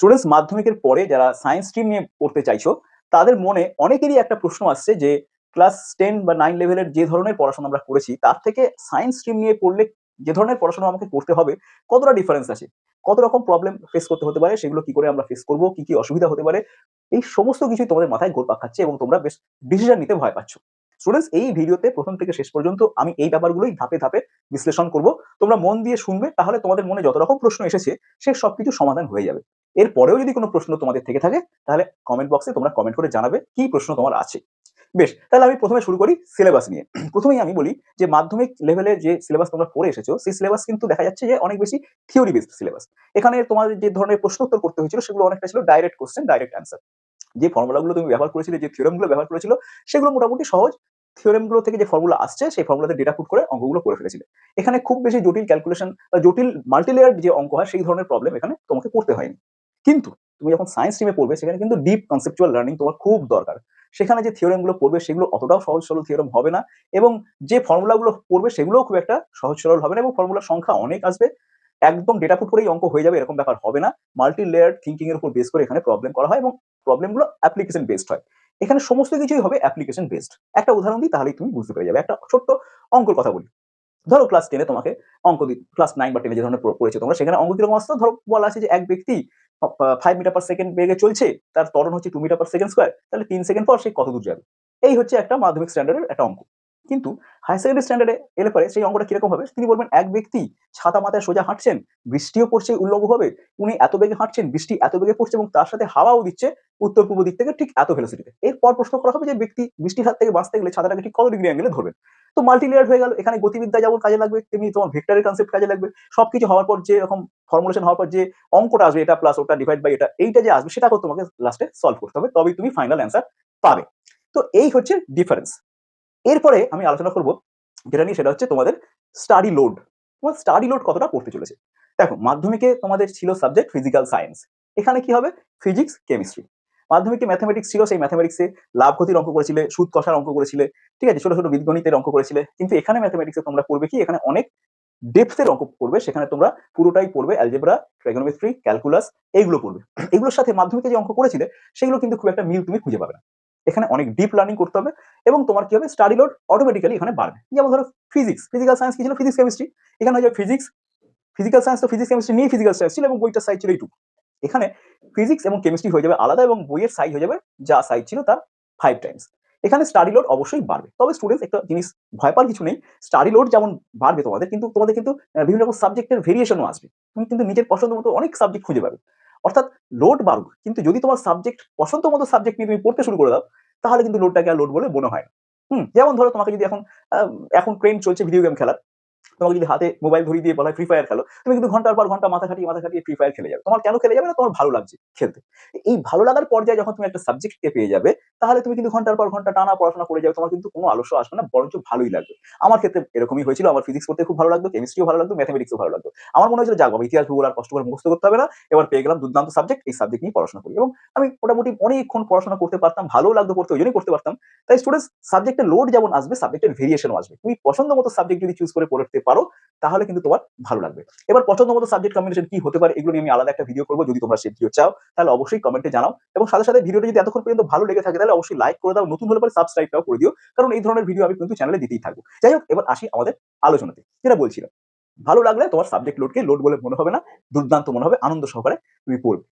Students মাধ্যমিকের পরে যারা সায়েন্স স্ট্রিম নিয়ে পড়তে চাইছো, তাদের মনে অনেকেরই একটা প্রশ্ন আসছে যে ক্লাস টেন বা নাইন লেভেলের যে ধরনের পড়াশোনা আমরা করেছি, তার থেকে সায়েন্স স্ট্রিম নিয়ে পড়লে যে ধরনের পড়াশোনা আমাকে করতে হবে, কতটা ডিফারেন্স আছে? কত রকম প্রবলেম ফেস করতে হতে পারে, সেগুলো কি করে আমরা ফেস করব, কি কি অসুবিধা হতে পারে, এই সমস্ত কিছুই তোমাদের মাথায় ঘুরপাক খাচ্ছে এবং তোমরা বেশ ডিসিশন নিতে ভয় পাচ্ছ। স্টুডেন্টস এই ভিডিওতে প্রথম থেকে শেষ পর্যন্ত আমি এই ব্যাপারগুলোই ধাপে ধাপে বিশ্লেষণ করব। তোমরা মন দিয়ে শুনবে, তাহলে তোমাদের মনে যত রকম প্রশ্ন এসেছে, সে সবকিছু সমাধান হয়ে যাবে। এরপরেও যদি কোনো প্রশ্ন তোমাদের থেকে থাকে, তাহলে কমেন্ট বক্সে তোমরা কমেন্ট করে জানাবে কি প্রশ্ন তোমার আছে। বেশ, তাহলে আমি প্রথমে শুরু করি সিলেবাস নিয়ে। প্রথমেই আমি বলি যে মাধ্যমিক লেভেলে যে সিলেবাস তোমরা পড়ে এসেছ, সেই সিলেবাস কিন্তু দেখা যাচ্ছে যে অনেক বেশি থিওরি বেসড সিলেবাস এখানে তোমার যে ধরনের প্রশ্ন উত্তর করতে হয়েছিল, সেগুলো অনেকটা ছিল ডাইরেক্ট কোশ্চেন ডাইরেক্ট অ্যান্সার যে ফর্মুলাগুলো তুমি ব্যবহার করেছিলে, যে থিওরেমগুলো ব্যবহার করেছিল, সেগুলো মোটামুটি সহজ। থিওরেমগুলো থেকে যে ফর্মুলা আসছে, সেই ফর্মুলাতে ডেটা পুট করে অঙ্কগুলো করে ফেলেছিলে। এখানে খুব বেশি জটিল ক্যালকুলেশন বা জটিল মাল্টিলেয়ার যে অঙ্ক হয়, সেই ধরনের প্রবলেম এখানে তোমাকে করতে হয়নি। কিন্তু তুমি যখন সায়েন্স স্ট্রিমে পড়বে, সেখানে কিন্তু ডিপ কনসেপচুয়াল লার্নিং তোমার খুব দরকার। সেখানে যে থিওরেমগুলো পড়বে, সেগুলো অতটাও সহজ সরল থিওরেম হবে না এবং যে ফর্মুলাগুলো পড়বে, সেগুলোও খুব একটা সহজ সরল হবে না এবং ফর্মুলার সংখ্যা অনেক আসবে। একদম ডেটা পুট করেই অঙ্ক হয়ে যাবে, এরকম ব্যাপার হবে না। মাল্টি লেয়ার থিঙ্কিং এর উপর বেস করে এখানে প্রবলেম করা হয় এবং প্রবলেমগুলো অ্যাপ্লিকেশন বেসড হয়। এখানে সমস্ত কিছুই হবে অ্যাপ্লিকেশন বেসড একটা উদাহরণ দিই, তাহলেই তুমি বুঝতে পেরে যাবে। একটা ছোট্ট অঙ্কর কথা বলি। ধরো ক্লাস টেনে তোমাকে অঙ্ক ক্লাস নাইন বা টেনে যে ধরনের পড়েছে তোমরা, সেখানে অঙ্ক কীরকম আসতো? ধরো বলা আছে যে এক ব্যক্তি ফাইভ মিটার পার সেকেন্ড বেগে চলছে, তার তরণ হচ্ছে two metre per second square তাহলে তিন সেকেন্ড পর সে কত দূর যাবে? এই হচ্ছে একটা মাধ্যমিক স্ট্যান্ডার্ডের একটা অঙ্ক। কিন্তু হাই সেকেন্ডারি স্ট্যান্ডার্ডে এলে পরে সেই অঙ্কটা কীরকম হবে? তিনি বলবেন, এক ব্যক্তি ছাতা মাথায় সোজা হাঁটছেন, বৃষ্টিও পড়ছে, উল্লম্ব হবে। উনি এত বেগে হাঁটছেন, বৃষ্টি এত বেগে পড়ছে এবং তার সাথে হাওয়াও দিচ্ছে উত্তর পূর্ব দিক থেকে ঠিক এত ভেলোসিটিতে এরপর প্রশ্ন করা হবে যে ব্যক্তি বৃষ্টির হাত থেকে বাঁচতে গেলে ছাতাটাকে ঠিক কত ডিগ্রি অ্যাঙ্গেলে ধরবেন? তো মাল্টিলেয়ার হয়ে গেল, এখানে গতিবিদ্যা যেমন কাজে লাগবে, তেমনি তোমার ভেক্টরের কনসেপ্ট কাজে লাগবে। সবকিছু হওয়ার পর যে এরকম ফর্মুলেশন হওয়ার পর যে অঙ্কটা আসবে, এটা প্লাস ওটা ডিভাইড বাই এটা, এইটা যে আসবে, সেটাকেও তোমাকে লাস্টে সলভ করতে হবে। তবেই তুমি ফাইনাল অ্যান্সার পাবে। তো এই হচ্ছে ডিফারেন্স এরপরে আমি আলোচনা করব যেটা নিয়ে, সেটা হচ্ছে তোমাদের স্টাডি লোড তোমার স্টাডি লোড কতটা পড়তে চলেছে? দেখো, মাধ্যমিকে তোমাদের ছিল সাবজেক্ট ফিজিক্যাল সায়েন্স এখানে কি হবে? ফিজিক্স কেমিস্ট্রি মাধ্যমিকে ম্যাথামেটিক্স ছিল, সেই ম্যাথামেটিক্সে লাভ ক্ষতির অঙ্ক করেছিলে, সুদ কষার অঙ্ক করেছিলে, ঠিক আছে, ছোট ছোট বীজগণিতের অঙ্ক করেছিলে। কিন্তু এখানে ম্যাথামেটিক্সে তোমরা পড়বে কি? এখানে অনেক ডেপথের অঙ্ক পড়বে, সেখানে তোমরা পুরোটাই পড়বে অ্যালজেব্রা ট্রাইগোনোমেট্রি ক্যালকুলাস এইগুলো পড়বে। এগুলোর সাথে মাধ্যমিকে যে অঙ্ক করেছিলে, সেগুলো কিন্তু খুব একটা মিল তুমি খুঁজে পাবে না। এখানে অনেক ডিপ লার্নিং করতে হবে এবং তোমার কি হবে? স্টাডি লোড অটোমেটিক্যালি এখানে বাড়বে। যেমন ধরো ফিজিক্স ফিজিক্যাল সায়েন্স কি ছিল? ফিজিক্স কেমিস্ট্রি এখানে হয়ে যাবে ফিজিক্স ফিজিক্যাল সায়েন্স তো ফিজিক্স কেমিস্ট্রি নিয়ে ফিজিক্যাল সায়েন্স ছিল এবং বইটার সাইজ ছিল এইটুকু এখানে ফিজিক্স এবং কেমিস্ট্রি হয়ে যাবে আলাদা এবং বইয়ের সাইজ হয়ে যাবে যা সাইজ ছিল তার ফাইভ টাইমস এখানে স্টাডি লোড অবশ্যই বাড়বে। তবে স্টুডেন্টস একটা জিনিস ভয় পাওয়ার কিছু নেই। স্টাডি লোড যেমন বাড়বে তোমাদের, কিন্তু তোমাদের কিন্তু বিভিন্ন রকম সাবজেক্টের ভেরিয়েশনও আসবে। তুমি কিন্তু নিজের পছন্দ মতো অনেক সাবজেক্ট খুঁজে পাবে। অর্থাৎ লোড বাড়ুক। কিন্তু যদি তোমার সাবজেক্ট পছন্দ মতো সাবজেক্ট নিয়ে তুমি পড়তে শুরু করে দাও, তাহলে কিন্তু লোডটাকে আর লোড বলে মনে হয় না। হুম, যেমন ধরো তোমাকে যদি এখন এখন ট্রেন্ড চলছে ভিডিও গেম খেলার, তোমাকে যদি হাতে মোবাইল ধরিয়ে দিয়ে বলা ফ্রি ফায়ার খেলো, তুমি কিন্তু ঘণ্টার পর ঘণ্টা মাথা খাটিয়ে মাথা খাটিয়ে ফ্রি ফায়ার খেলে যাবে। তোমার কেন খেলে যাবে না? তোমার ভালো লাগছে খেলতে। এই ভালো লাগার পর্যায়ে যখন তুমি একটা সাবজেক্টকে পেয়ে যাবে তাহলে তুমি কিন্তু ঘণ্টার পর ঘণ্টা টানা পড়াশোনা করে যাবে, তোমার কিন্তু কোনো আলস্য আসবে না, বরঞ্চ ভালোই লাগবে। আমার ক্ষেত্রে এরকমই হয়েছিল, আমার ফিজিক্স পড়তে খুব ভালো লাগতো কেমিস্ট্রিও ভালো লাগতো ম্যাথামেটিক্সও ভালো লাগতো। আমার মনে হয়েছিল, যাক বাবা, ইতিহাস, ভূগোল আর কষ্ট করে মুখস্থ করতে হবে না, এবার পেয়ে গেলাম দুর্দান্ত সাবজেক্ট এই সাবজেক্ট নিয়ে পড়াশোনা করি। এবং আমি মোটামুটি অনেকক্ষণ পড়াশোনা করতে পারতাম, ভালো লাগতো পড়তে, ওই জন্যই করতে পারতাম। তাই স্টুডেন্টস সাবজেক্টের লোড যেমন আসবে সাবজেক্টের ভেরিয়েশনও আসবে। তুমি পছন্দ মতো সাবজেক্ট যদি চুজ করে পড়তে পারো, তাহলে কিন্তু তোমার ভালো লাগবে। এবার পছন্দ মতো সাবজেক্ট কম্বিনেশন কি হতে পারে, এগুলো নিয়ে আমি আলাদা একটা ভিডিও করব। যদি তোমরা সেই ভিডিও চাও, তাহলে অবশ্যই কমেন্টে জানাও। এবং সাথে সাথে ভিডিওটা যদি এতক্ষণ পর্যন্ত ভালো লেগে থাকে, তাহলে অবশ্যই লাইক করে দাও, নতুন হলে পরে সাবস্ক্রাইবটাও করে দিও। কারণ এই ধরনের ভিডিও আমি কিন্তু চ্যানেলে দিতেই থাকব। যাই হোক, এবার আসি আমাদের আলোচনাতে। যেটা বলছিলাম, ভালো লাগলে তোমার সাবজেক্ট লোডকে লোড বলে মনে হবে না, দুর্দান্ত মনে হবে, আনন্দ সহকারে তুমি পড়বে।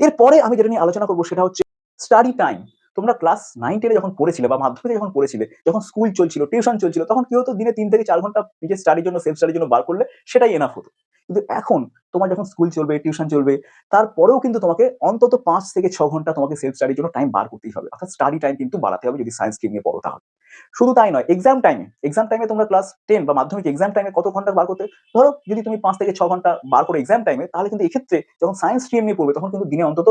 এরপরে আমি যেটা নিয়ে আলোচনা করব সেটা হচ্ছে স্টাডি টাইম তোমরা ক্লাস নাইন টেনে যখন পড়েছিলে বা মাধ্যমিকে যখন পড়েছিলে, যখন স্কুল চলছিল টিউশন চলছিল, তখন কি হতো? দিনে তিন থেকে চার ঘণ্টা নিজের স্টাডির জন্য সেলফ স্টাডির জন্য বার করলে সেটাই এনাফ হতো। কিন্তু এখন তোমার যখন স্কুল চলবে টিউশন চলবে, তারপরেও কিন্তু তোমাকে অন্তত পাঁচ থেকে ছ ঘণ্টা তোমাকে সেলফ স্টাডির জন্য টাইম বার করতেই হবে। অর্থাৎ স্টাডি টাইম কিন্তু বাড়াতে হবে যদি সায়েন্স নিয়ে পড়ো তাহলে। শুধু তাই নয় এক্সাম টাইমে এক্সাম টাইমে তোমরা ক্লাস টেন বা মাধ্যমিক এক্সাম টাইমে কত ঘণ্টা বার করতে, ধরো যদি তুমি পাঁচ থেকে ছ ঘণ্টা বার করো এক্সাম টাইমে তাহলে কিন্তু এক্ষেত্রে যখন সায়েন্স স্ট্রিম নিয়ে পড়বে, তখন কিন্তু দিনে অন্তত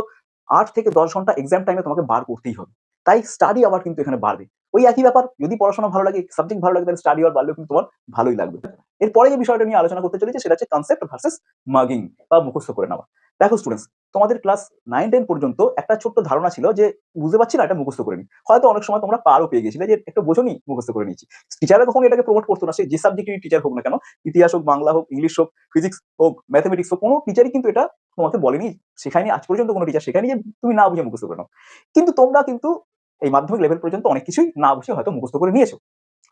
আট থেকে দশ ঘণ্টা এক্সাম টাইমে তোমাকে বার করতেই হবে। তাই স্টাডি আবার কিন্তু এখানে বাড়বে। ওই একই ব্যাপার, যদি পড়াশোনা ভালো লাগে সাবজেক্ট ভালো লাগে, তাহলে স্টাডি আবার বাড়লেও কিন্তু তোমার ভালোই লাগবে। এরপরে যে বিষয়টা নিয়ে আলোচনা করতে চলেছে, সেটা হচ্ছে কনসেপ্ট ভার্সেস মাগিং বা মুখস্থ করে নেওয়া। দেখো স্টুডেন্টস তোমাদের ক্লাস নাইন টেন পর্যন্ত একটা ছোট্ট ধারণা ছিল যে বুঝতে পারছি না, এটা মুখস্থ করে নি। হয়তো অনেক সময় তোমরা পারও পেয়ে গেছিলে যে একটু বোঝনি মুখস্থ করে নিয়েছি। টিচাররা কখনো এটাকে প্রমোট করতো না, সে যে সাবজেক্টেরই টিচার হোক না কেন, ইতিহাস হোক, বাংলা হোক ইংলিশ হোক ফিজিক্স হোক ম্যাথমেটিক্স হোক, কোনো টিচারই কিন্তু এটা তোমাকে বলেনি, শেখায়নি, আজ পর্যন্ত কোনো টিচার শেখায়নি যে তুমি না বুঝে মুখস্থ করে নাও। কিন্তু তোমরা কিন্তু এই মাধ্যমিক লেভেল পর্যন্ত অনেক কিছুই না বুঝে হয়তো মুখস্থ করে নিয়েছো।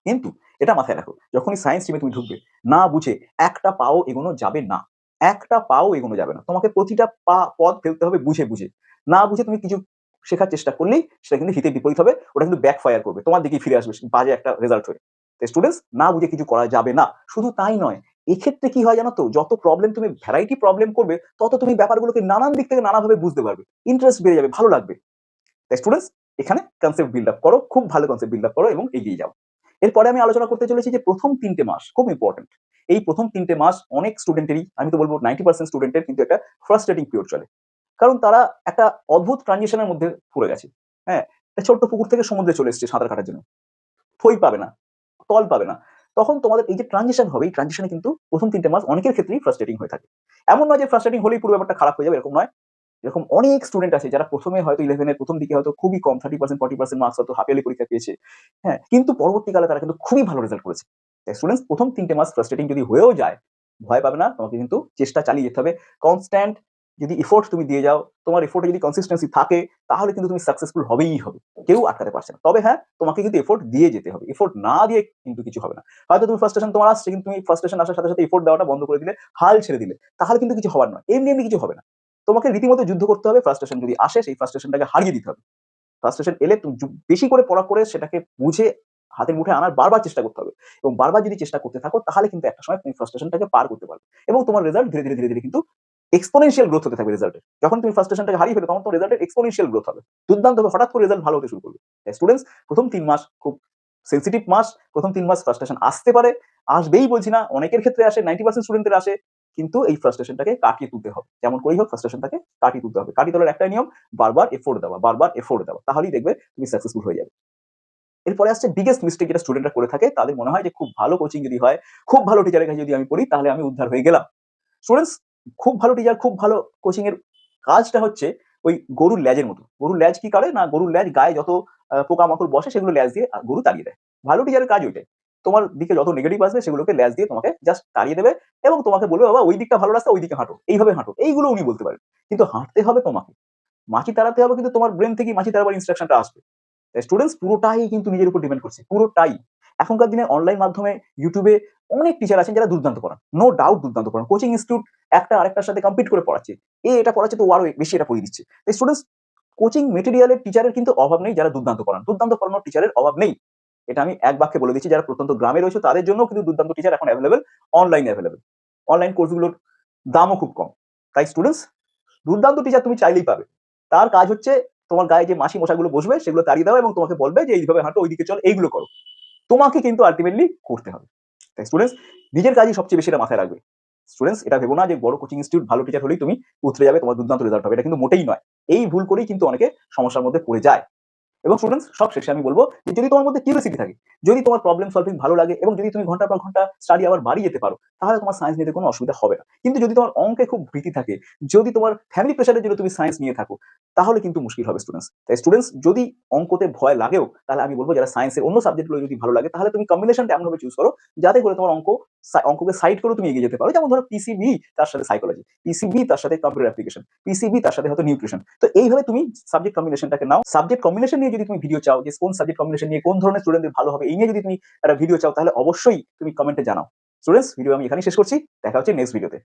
কিন্তু এটা মাথায় রাখো, যখনই সায়েন্স স্ট্রিমে তুমি ঢুকবে, না বুঝে একটা পাও এগোনো যাবে না। একটা পাও এগোনো যাবে না। তোমাকে প্রতিটা পা, পদ ফেলতে হবে বুঝে বুঝে। না বুঝে তুমি কিছু শেখার চেষ্টা করলেই সেটা কিন্তু হিতে বিপরীত হবে, ওটা কিন্তু ব্যাক ফায়ার করবে। তোমার দিকেই ফিরে আসবে বাজে একটা রেজাল্ট হয়ে। স্টুডেন্টস না বুঝে কিছু করা যাবে না। শুধু তাই নয়, এক্ষেত্রে কি হয় জানো তো? যত প্রবলেম তুমি ভ্যারাইটি প্রবলেম করবে, তত তুমি ব্যাপারগুলোকে নানান দিক থেকে নানাভাবে বুঝতে পারবে। ইন্টারেস্ট বেড়ে যাবে, ভালো লাগবে। স্টুডেন্টস এখানে কনসেপ্ট বিল্ড আপ করো, খুব ভালো কনসেপ্ট বিল্ড আপ করো এবং এগিয়ে যাও। এরপরে আমি আলোচনা করতে চলেছি যে প্রথম তিনটে মাস খুব ইম্পর্টেন্ট এই প্রথম তিনটে মাস অনেক স্টুডেন্টেরই আমি তো বলব নাইনটি পার্সেন্ট স্টুডেন্টের কিন্তু একটা ফ্রাস্ট্রেটিং পিরিয়ড চলে। কারণ তারা একটা অদ্ভুত ট্রানজিশনের মধ্যে পড়ে গেছে। হ্যাঁ ছোট্ট পুকুর থেকে সমুদ্রে চলে এসেছে সাঁতার কাটার জন্য। থই পাবে না, তল পাবে না। তখন তোমাদের এই যে ট্রানজিশন হবে, এই ট্রানজিশনে কিন্তু প্রথম তিনটে মাস অনেকের ক্ষেত্রেই ফ্রাস্ট্রেটিং হয়ে থাকে। এমন নয় যে ফ্রাস্ট্রেটিং হলেই পুরো ব্যাপারটা খারাপ হয়ে যাবে, এরকম নয়। এরকম অনেক স্টুডেন্ট আছে যারা প্রথমে হয়তো ইলেভেনের প্রথম দিকে হয়তো খুবই কম thirty percent forty percent marks হয়তো হাফিয়ালি পরীক্ষা পেয়েছে। হ্যাঁ কিন্তু পরবর্তীকালে তারা কিন্তু খুবই ভালো রেজাল্ট করেছে। স্টুডেন্টস প্রথম তিনটে মাস ফ্রাস্ট্রেটিং যদি হয়েও যায়, ভয় পাবে না, তোমাকে কিন্তু চেষ্টা চালিয়ে যেতে হবে। কনস্ট্যান্ট যদি এফোর্ট তুমি দিয়ে যাও, তোমার এফোর্টে যদি কনসিস্টেন্সি থাকে, তাহলে কিন্তু তুমি সাকসেসফুল হবেই হবে। কেউ আটকাতে পারছে না। তবে হ্যাঁ তোমাকে কিন্তু এফোর্ট দিয়ে যেতে হবে। এফোর্ট না দিয়ে কিন্তু কিছু হবে না। হয়তো তুমি ফার্স্টেশন তোমার আসছে, কিন্তু তুমি ফার্স্টেশন আসার সাথে সাথে এফোর্ট দেওয়াটা বন্ধ করে দিলে, হাল ছেড়ে দিলে। তাহলে কিন্তু কিছু হবার নয়। এমনি এমনি কিছু হবে না। তোমাকে রীতিমতো যুদ্ধ করতে হবে ফার্স্টেশন যদি আসে, সেই ফার্স্টেশনটাকে হারিয়ে দিতে হবে। ফার্স্টেশন এলে তুমি বেশি করে পড়া করে সেটাকে বুঝে হাতের মুঠে আনার বারবার চেষ্টা করতে হবে। এবং বারবার যদি চেষ্টা করতে থাকো, তাহলে কিন্তু একটা সময় তুমি ফার্স্টেশনটাকে পার করতে পারবে। এবং তোমার রেজাল্ট ধীরে ধীরে ধীরে ধীরে কিন্তু এক্সপোনেনশিয়াল গ্রোথ হতে থাকবে রেজাল্টের যখন তুমি ফার্স্টেশনটাকে হারিয়ে ফেলো, তখন তোমার রেজাল্টের এক্সপোনেনশিয়াল গ্রোথ হবে। দুর্দান্ত হবে, হঠাৎ করে রেজাল্ট ভালো হতে শুরু করবে। স্টুডেন্টস প্রথম তিন মাস খুব সেন্সিটিভ মাস, প্রথম তিন মাস ফ্রাস্ট্রেশন আসতে পারে। আসবেই বলছি না, অনেকের ক্ষেত্রে আসে নাইনটি পার্সেন্ট স্টুডেন্টের আসে। কিন্তু এই ফ্রাস্ট্রেশনটাকে কাটিয়ে তুলতে হবে। যেমন করেই হোক ফ্রাস্ট্রেশনটাকে কাটিয়ে তুলতে হবে। কাটিয়ে তোলার একটাই নিয়ম, বারবার এফোর্ট দেওয়া, বারবার এফোর্ট দেওয়া। তাহলেই দেখবে তুমি সাকসেসফুল হয়ে যাবে। এরপরে আসছে বিগেস্ট মিস্টেক যেটা স্টুডেন্টরা করে থাকে, তাদের মনে হয় যে খুব ভালো কোচিং যদি হয়, খুব ভালো টিচারের কাছে যদি আমি পড়ি, তাহলে আমি উদ্ধার হয়ে গেলাম। স্টুডেন্টস খুব ভালো টিচার খুব ভালো কোচিং এর কাজটা হচ্ছে ওই গরুর ল্যাজের মতো। গরুর ল্যাজ কি করে? না, গরুর ল্যাজ গায়ে যত পোকামাকড় বসে, সেগুলো ল্যাজ দিয়ে গরু তাড়িয়ে দেয়। ভালো টিচারের কাজ ওইটাই। তোমার দিকে যত নেগেটিভ আসবে সেগুলোকে ল্যাস দিয়ে তোমাকে জাস্ট তাড়িয়ে দেবে এবং তোমাকে বলবে, বাবা, ওই দিকটা ভালো রাস্তা, ওই দিকে হাঁটো। এইভাবে হাঁটো। এইগুলো উনি বলতে পারেন। কিন্তু হাঁটতে হবে তোমাকে। মাছি তাড়াতে হবে কিন্তু তোমার ব্রেন থেকে মাছি তাড়াবার ইনস্ট্রাকশনটা আসবে। স্টুডেন্টস পুরোটাই কিন্তু নিজের উপর ডিপেন্ড করছে, পুরোটাই। এখনকার দিনে অনলাইন মাধ্যমে ইউটিউবে অনেক টিচার আছেন যারা দুর্দান্ত পড়ান। নো ডাউট দুর্দান্ত পড়ান। কোচিং ইনস্টিটিউট একটা আরেকটার সাথে কম্পিট করে পড়াচ্ছে। এ এটা পড়াচ্ছে তো আরও বেশি এটা পড়িয়ে দিচ্ছে। স্টুডেন্টস কোচিং মেটেরিয়ালের টিচারের কিন্তু অভাব নেই যারা দুর্দান্ত পড়ান। দুর্দান্ত পড়ানোর টিচারের অভাব নেই। এটা আমি এক বাক্যে বলে দিচ্ছি, যারা প্রত্যন্ত গ্রামে রয়েছে তাদের জন্য কিন্তু দুর্দান্ত টিচার এখন অ্যাভেলেবেল অনলাইনে অ্যাভেলেবেল অনলাইন কোর্সগুলোর দামও খুব কম। তাই স্টুডেন্টস দুর্দান্ত টিচার তুমি চাইলেই পাবে। তার কাজ হচ্ছে তোমার গায়ে যে মাসি মশাগুলো বসবে, সেগুলো তাড়িয়ে দেওয়া এবং তোমাকে বলবে যে, এইভাবে হাঁটো, ওইদিকে চল, এইগুলো করো। তোমাকে কিন্তু আলটিমেটলি করতে হবে। তাই স্টুডেন্টস নিজের কাজই সবচেয়ে বেশি এটা মাথায় রাখবে। স্টুডেন্টস এটা ভেবো না যে, বড় কোচিং ইনস্টিটিউট ভালো টিচার হলেই তুমি উতরে যাবে, তোমার দুর্দান্ত রেজাল্ট হবে। এটা কিন্তু মোটেই নয়। এই ভুল করেই কিন্তু অনেকে সমস্যার মধ্যে পড়ে যায়। এবং স্টুডেন্টস সব শেষে আমি বলব যে যদি তোমার মধ্যে কিউরিয়াসিটি থাকে, যদি তোমার প্রবলেম সলভিং ভালো লাগে এবং যদি তুমি ঘণ্টার পর ঘণ্টা স্টাডি আবার বাড়িয়ে যেতে পারো, তাহলে তোমার সায়েন্স নিতে কোনো অসুবিধা হবে না। কিন্তু যদি তোমার অঙ্কে খুব ভীতি থাকে, যদি তোমার ফ্যামিলি প্রেশারের জন্য তুমি সায়েন্স নিয়ে থাকো, তাহলে কিন্তু মুশকিল হবে স্টুডেন্টস তাই স্টুডেন্টস যদি অঙ্কতে ভয় লাগেও, তাহলে আমি বলব যারা সায়েন্সের অন্য সাবজেক্টগুলো যদি ভালো লাগে, তাহলে তুমি কম্বিনেশনটা এমনভাবে চুজ করো, যাতে করে তোমার অঙ্ক অঙ্ককে সাইড করে তুমি এগিয়ে যেতে পারো। যেমন ধরো পিসিবি তার সাথে সাইকোলজি পিসিবি তার সাথে কম্পিউটার অ্যাপ্লিকেশন পিসিবি তার সাথে হয়তো নিউট্রিশন তো এইভাবে তুমি সাবজেক্ট কম্বিনেশনটাকে নাও। সাবজেক্ট কম্বিনেশন নিয়ে যদি তুমি ভিডিও চাও যে কোন সাবজেক্ট কম্বিনেশন নিয়ে কোন ধরনের স্টুডেন্টদের ভালো হবে, এই নিয়ে যদি তুমি একটা ভিডিও চাও, তাহলে অবশ্যই তুমি কমেন্টে জানাও। স্টুডেন্টস ভিডিও আমি এখানেই শেষ করছি। দেখা হচ্ছে নেক্সট ভিডিওতে